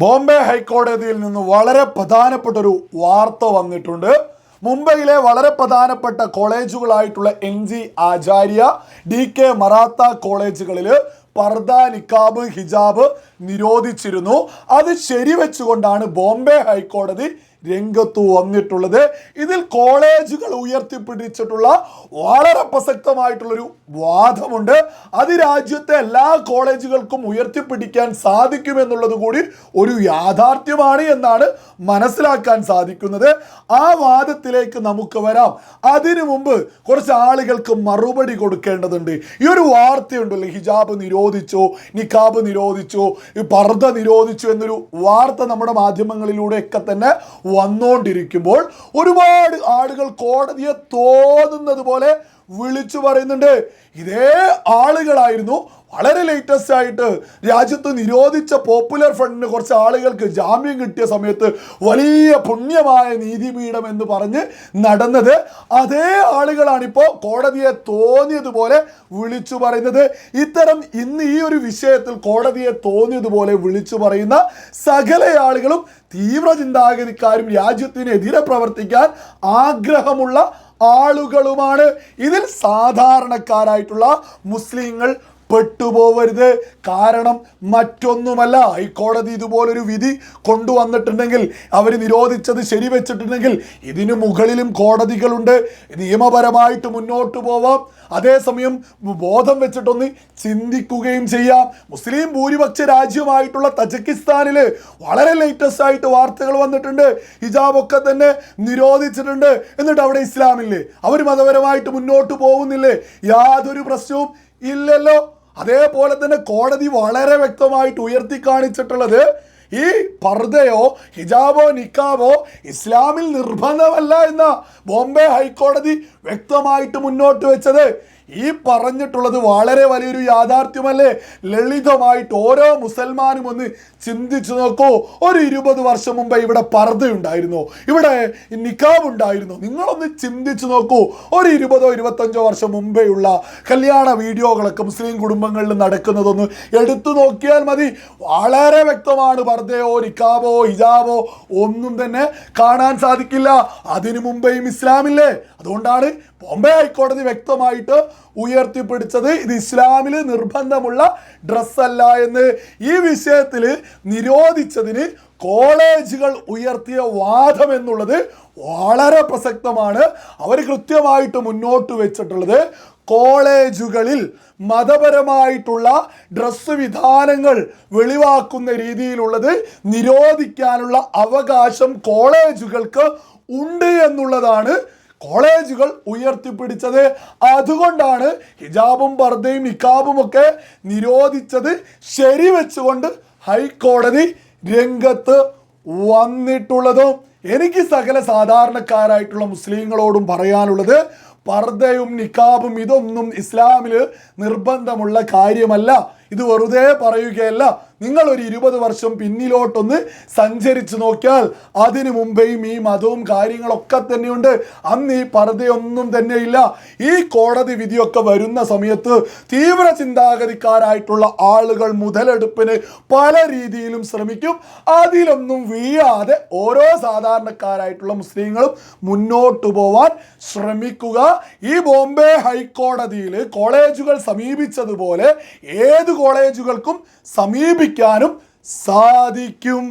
ബോംബെ ഹൈക്കോടതിയിൽ നിന്ന് വളരെ പ്രധാനപ്പെട്ട ഒരു വാർത്ത വന്നിട്ടുണ്ട്. മുംബൈയിലെ വളരെ പ്രധാനപ്പെട്ട കോളേജുകളായിട്ടുള്ള N G Acharya D K Marathe കോളേജുകളിൽ പർദ നിക്കാബ് ഹിജാബ് നിരോധിച്ചിരുന്നു. അത് ശരിവെച്ചുകൊണ്ടാണ് ബോംബെ ഹൈക്കോടതി രംഗത്തു വന്നിട്ടുള്ളത്. ഇതിൽ കോളേജുകൾ ഉയർത്തിപ്പിടിച്ചിട്ടുള്ള വളരെ പ്രസക്തമായിട്ടുള്ളൊരു വാദമുണ്ട്. അത് രാജ്യത്തെ എല്ലാ കോളേജുകൾക്കും ഉയർത്തിപ്പിടിക്കാൻ സാധിക്കുമെന്നുള്ളത് കൂടി ഒരു യാഥാർത്ഥ്യമാണ് എന്നാണ് മനസ്സിലാക്കാൻ സാധിക്കുന്നത്. ആ വാദത്തിലേക്ക് നമുക്ക് വരാം. അതിനു മുമ്പ് കുറച്ച് ആളുകൾക്ക് മറുപടി കൊടുക്കേണ്ടതുണ്ട്. ഈ ഒരു വാർത്തയുണ്ടല്ലോ ഹിജാബ് നിരോധിച്ചു നിക്കാബ് നിരോധിച്ചു ഈ പർദ്ദ നിരോധിച്ചു എന്നൊരു വാർത്ത നമ്മുടെ മാധ്യമങ്ങളിലൂടെയൊക്കെ തന്നെ വന്നുകൊണ്ടിരിക്കുമ്പോൾ ഒരുപാട് ആളുകൾ കോടതിയെ തോന്നുന്നത് പോലെ വിളിച്ചു പറയുന്നുണ്ട്. ഇതേ ആളുകളായിരുന്നു. വളരെ ലേറ്റസ്റ്റ് ആയിട്ട് രാജ്യത്ത് നിരോധിച്ച പോപ്പുലർ ഫ്രണ്ടിന് കുറച്ച് ആളുകൾക്ക് ജാമ്യം കിട്ടിയ സമയത്ത് വലിയ പുണ്യമായ നീതിപീഠം എന്ന് പറഞ്ഞ് നടന്നത്. അതേ ആളുകളാണിപ്പോൾ കോടതിയെ തോന്നിയതുപോലെ വിളിച്ചു പറയുന്നത്. ഇത്തരം ഇന്ന് ഈ ഒരു വിഷയത്തിൽ കോടതിയെ തോന്നിയതുപോലെ വിളിച്ചു പറയുന്ന സകല ആളുകളും തീവ്ര ചിന്താഗതിക്കാരും രാജ്യത്തിനെതിരെ പ്രവർത്തിക്കാൻ ആഗ്രഹമുള്ള ആളുകളുമാണ്. ഇതിൽ സാധാരണക്കാരായിട്ടുള്ള മുസ്ലിങ്ങൾ പെട്ടുപോവരുത്. കാരണം മറ്റൊന്നുമല്ല. ഹൈക്കോടതി ഇതുപോലൊരു വിധി കൊണ്ടുവന്നിട്ടുണ്ടെങ്കിൽ അവർ നിരോധിച്ചത് ശരിവെച്ചിട്ടുണ്ടെങ്കിൽ ഇതിനു മുകളിലും കോടതികളുണ്ട്. നിയമപരമായിട്ട് മുന്നോട്ട് പോവാം. അതേസമയം ബോധം വെച്ചിട്ടൊന്ന് ചിന്തിക്കുകയും ചെയ്യാം. മുസ്ലിം ഭൂരിപക്ഷ രാജ്യമായിട്ടുള്ള തജക്കിസ്ഥാനിൽ വളരെ ലേറ്റസ്റ്റ് ആയിട്ട് വാർത്തകൾ വന്നിട്ടുണ്ട്. ഹിജാബൊക്കെ തന്നെ നിരോധിച്ചിട്ടുണ്ട്. എന്നിട്ട് അവിടെ ഇസ്ലാമില്ലേ? അവർ മതപരമായിട്ട് മുന്നോട്ട് പോകുന്നില്ലേ? യാതൊരു പ്രശ്നവും ഇല്ലല്ലോ. അതേപോലെ തന്നെ കോടതി വളരെ വ്യക്തമായിട്ട് ഉയർത്തി കാണിച്ചിട്ടുള്ളത് ഈ പർദയോ ഹിജാബോ നിക്കാബോ ഇസ്ലാമിൽ നിർബന്ധമല്ല എന്ന ബോംബെ ഹൈക്കോടതി വ്യക്തമായിട്ട് മുന്നോട്ട് വെച്ചത്. ഈ പറഞ്ഞിട്ടുള്ളത് വളരെ വലിയൊരു യാഥാർത്ഥ്യമല്ലേ? ലളിതമായിട്ട് ഓരോ മുസൽമാനും ഒന്ന് ചിന്തിച്ചു നോക്കൂ. ഒരു ഇരുപത് വർഷം മുമ്പ് ഇവിടെ പർദ്ദയുണ്ടായിരുന്നു. ഇവിടെ നിക്കാബ് ഉണ്ടായിരുന്നു നിങ്ങളൊന്ന് ചിന്തിച്ചു നോക്കൂ. ഒരു ഇരുപതോ ഇരുപത്തഞ്ചോ വർഷം മുമ്പേയുള്ള കല്യാണ വീഡിയോകളൊക്കെ മുസ്ലിം കുടുംബങ്ങളിൽ നടക്കുന്നതൊന്ന് എടുത്തു നോക്കിയാൽ മതി. വളരെ വ്യക്തമാണ് പർദ്ദയോ നിക്കാബോ ഹിജാബോ ഒന്നും തന്നെ കാണാൻ സാധിക്കില്ല. അതിനു മുമ്പേയും ഇസ്ലാമില്ലേ? അതുകൊണ്ടാണ് ബോംബെ ഹൈക്കോടതി വ്യക്തമായിട്ട് ഉയർത്തിപ്പിടിച്ചത് ഇത് ഇസ്ലാമിൽ നിർബന്ധമുള്ള ഡ്രസ്സല്ല എന്ന് ഈ വിഷയത്തിൽ നിരോധിച്ചതിന് കോളേജുകൾ ഉയർത്തിയ വാദം എന്നുള്ളത് വളരെ പ്രസക്തമാണ്. അവർ കൃത്യമായിട്ട് മുന്നോട്ട് വെച്ചിട്ടുള്ളത് കോളേജുകളിൽ മതപരമായിട്ടുള്ള ഡ്രസ്സ് വിധാനങ്ങൾ വെളിവാക്കുന്ന രീതിയിലുള്ളത് നിരോധിക്കാനുള്ള അവകാശം കോളേജുകൾക്ക് ഉണ്ട് എന്നുള്ളതാണ് കോളേജുകൾ ഉയർത്തിപ്പിടിച്ചത്. അതുകൊണ്ടാണ് ഹിജാബും പർദ്ദയും നിക്കാബും ഒക്കെ നിരോധിച്ചത്. ശരി വെച്ചുകൊണ്ട് ഹൈക്കോടതി രംഗത്ത് വന്നിട്ടുള്ളതും. എനിക്ക് സകല സാധാരണക്കാരായിട്ടുള്ള മുസ്ലിങ്ങളോടും പറയാനുള്ളത് പർദ്ദയും നിക്കാബും ഇതൊന്നും ഇസ്ലാമിൽ നിർബന്ധമുള്ള കാര്യമല്ല. ഇത് വെറുതെ പറയുകയല്ല. നിങ്ങൾ ഒരു ഇരുപത് വർഷം പിന്നിലോട്ടൊന്ന് സഞ്ചരിച്ചു നോക്കിയാൽ അതിനു മുമ്പേയും ഈ മതവും കാര്യങ്ങളൊക്കെ തന്നെയുണ്ട്. അന്ന് ഈ പർദ്ധയൊന്നും തന്നെയില്ല. ഈ കോടതി വിധിയൊക്കെ വരുന്ന സമയത്ത് തീവ്ര ചിന്താഗതിക്കാരായിട്ടുള്ള ആളുകൾ മുതലെടുപ്പിന് പല രീതിയിലും ശ്രമിക്കും. അതിലൊന്നും വീഴാതെ ഓരോ സാധാരണക്കാരായിട്ടുള്ള മുസ്ലിങ്ങളും മുന്നോട്ടു പോവാൻ ശ്രമിക്കുക. ഈ ബോംബെ ഹൈക്കോടതിയിൽ കോളേജുകൾ സമീപിച്ചതുപോലെ ഏത് കോളേജുകൾക്കും സമീപിക്കാനും സാധിക്കും.